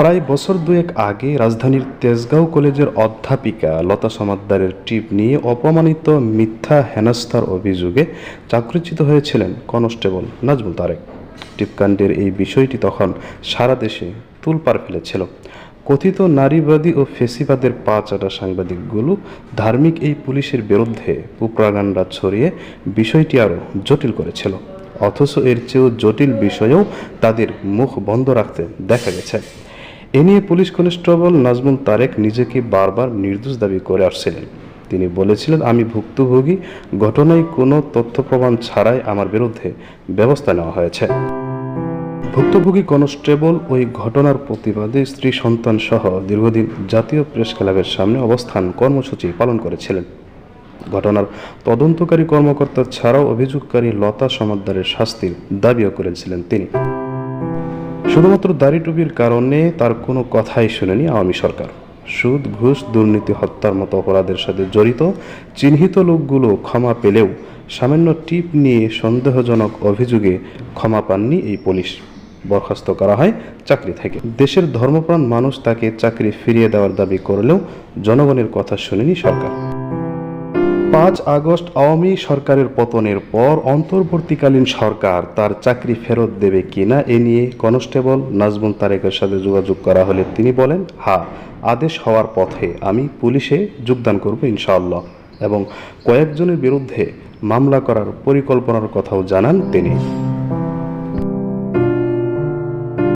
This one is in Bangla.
প্রায় বছর দুয়েক আগে রাজধানীর তেজগাঁও কলেজের অধ্যাপিকা লতা সমাদ্দারের টিপ নিয়ে অপমানিত মিথ্যা হেনস্থার অভিযোগে চাকরিচ্যুত হয়েছিলেন কনস্টেবল নাজমুল তারেক। টিপকাণ্ডের এই বিষয়টি তখন সারা দেশে তুলপার ফেলেছিল। কথিত নারীবাদী ও ফেসিবাদের পা চাটা সাংবাদিকগুলো ধার্মিক এই পুলিশের বিরুদ্ধে উপরাগান্ডা ছড়িয়ে বিষয়টি আরও জটিল করেছিল। অথচ এর চেয়েও জটিল বিষয়েও তাদের মুখ বন্ধ রাখতে দেখা গেছে। এ নিয়ে পুলিশ কনস্টেবল নাজমুল তারেক নিজেকে বারবার নির্দোষ দাবি করে আসছিলেন। তিনি বলেছিলেন, আমি ভুক্তভোগী, ঘটনায় কোনো তথ্য প্রমাণ ছাড়াই আমার বিরুদ্ধে ব্যবস্থা নেওয়া হয়েছে। ভুক্তভোগী কনস্টেবল ওই ঘটনার প্রতিবাদে স্ত্রী, সন্তান সহ দীর্ঘদিন জাতীয় প্রেস ক্লাবের সামনে অবস্থান কর্মসূচি পালন করেছিলেন। ঘটনার তদন্তকারী কর্মকর্তা ছাড়াও অভিযোগকারী লতা সমাদ্দারের শাস্তির দাবিও করেছিলেন তিনি। শুধুমাত্র দাড়ি টুপির কারণে তার কোনো কথাই শুনেনি আওয়ামী সরকার। সুদ, ঘুষ, দুর্নীতি, হত্যার মতো অপরাধের সাথে জড়িত চিহ্নিত লোকগুলো ক্ষমা পেলেও সামান্য টিপ নিয়ে সন্দেহজনক অভিযোগে ক্ষমা পাননি এই পুলিশ। বরখাস্ত করা হয় চাকরি থেকে। দেশের ধর্মপ্রাণ মানুষ তাকে চাকরি ফিরিয়ে দেওয়ার দাবি করলেও জনগণের কথা শুনেনি সরকার। পাঁচ আগস্ট আওয়ামী সরকারের পতনের পর অন্তর্বর্তীকালীন সরকার তার চাকরি ফেরত দেবে কিনা এ নিয়ে কনস্টেবল নাজমুল তারেকের সাথে যোগাযোগ করা হলে তিনি বলেন, হা, আদেশ হওয়ার পথে আমি পুলিশে যোগদান করব ইনশাআল্লাহ। এবং কয়েকজনের বিরুদ্ধে মামলা করার পরিকল্পনার কথাও জানান তিনি।